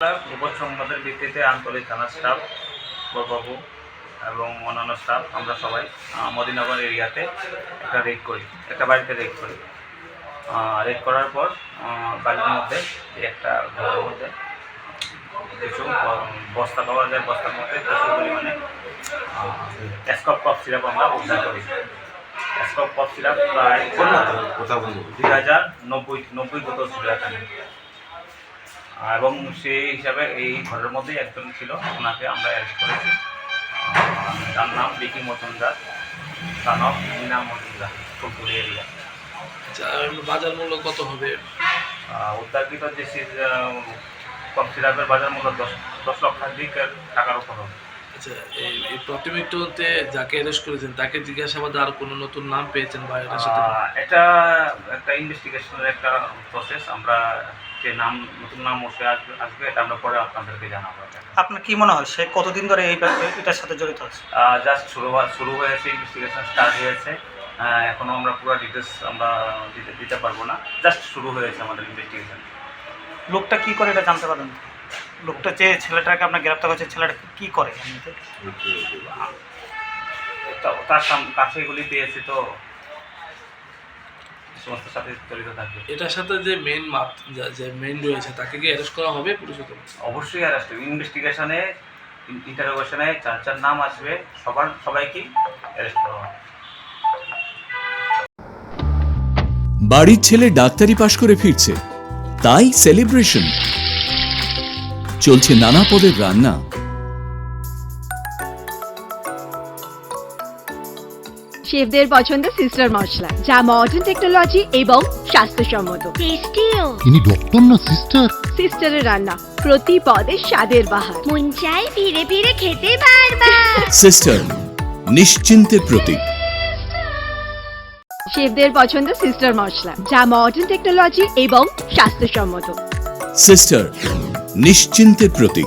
গোপন সংবাদের ভিত্তিতে আঞ্চলিক থানা স্টাফ বরবাবু এবং অন্যান্য স্টাফ আমরা সবাই মদিনগর এরিয়াতে একটা রেড করি একটা বাড়িতে রেড করি। রেড করার পর বাড়ির মধ্যে একটা ঘরের মধ্যে কিছু বস্তা পাওয়া যায় বস্তার মধ্যে প্রচুর পরিমাণে স্কপ কফ সিরাপ আমরা উদ্ধার করি। স্কপ কফ সিরাপ প্রায় দুই হাজার নব্বই নব্বই বোতল ছিল এখানে। এবং সেই হিসাবে এই ঘরের মধ্যেই একজন ছিল ওনাকে আমরা অ্যারেস্ট করেছি। তার নাম বিকি মজুমদার তার নাম মিনা মজুমদার ফুলপুরি এরিয়া। আচ্ছা, বাজার মূল্য কত হবে? উদ্ধারকৃত যে কফ সিরাপের বাজার মূল্য দশ দশ লক্ষাধিক টাকার উপর হবে। আচ্ছা এই যাকে অ্যারেস্ট করেছেন তাকে জিজ্ঞাসাবাদে আর কোনো নতুন নাম পেয়েছেন বা এটার সাথে এটা একটা ইনভেস্টিগেশনের একটা প্রসেস আমরা যে নাম নতুন নাম আসবে আসবে এটা আমরা পরে আপনাদেরকে জানাব। আপনার কি মনে হয় সে কতদিন ধরে এই এটার সাথে জড়িত আছে? জাস্ট শুরু শুরু হয়েছে ইনভেস্টিগেশন স্টার্ট হয়েছে। এখনও আমরা পুরো ডিটেলস আমরা দিতে দিতে পারব না। জাস্ট শুরু হয়েছে আমাদের ইনভেস্টিগেশন লোকটা কি করে এটা জানতে পারেন লোকটা যে ছেলেটাকে আপনার গ্রেপ্তার করছে ছেলেটা কি করে? এমনিতে? তার কাছে এগুলি পেয়েছি তো। সমস্ত সাথে জড়িত থাকবে। এটার সাথে যে মেন মাত যে মেন রয়েছে তাকে কি অ্যারেস্ট করা হবে পুলিশ অবশ্যই অ্যারেস্ট হবে। ইনভেস্টিগেশনে ইন্টারোগেশনে যার যার নাম আসবে সবার সবাইকেই অ্যারেস্ট করা হবে। বাড়ির ছেলে ডাক্তারি পাশ করে ফিরছে। তাই সেলিব্রেশন চলছে নানা পদের রান্না। শেফদের পছন্দ সিস্টার মশলা যা মডার্ন টেকনোলজি এবং স্বাস্থ্যসম্মত। টেস্টিও ইনি ডক্টর না সিস্টার? সিস্টারের রান্না প্রতি পদে স্বাদের বাহার। মন চাই ফিরে ফিরে খেতে বারবার। সিস্টার নিশ্চিন্তের প্রতীক। শেফদের পছন্দ সিস্টার মশলা যা মডার্ন টেকনোলজি এবং স্বাস্থ্যসম্মত। সিস্টার নিশ্চিন্তের প্রতীক।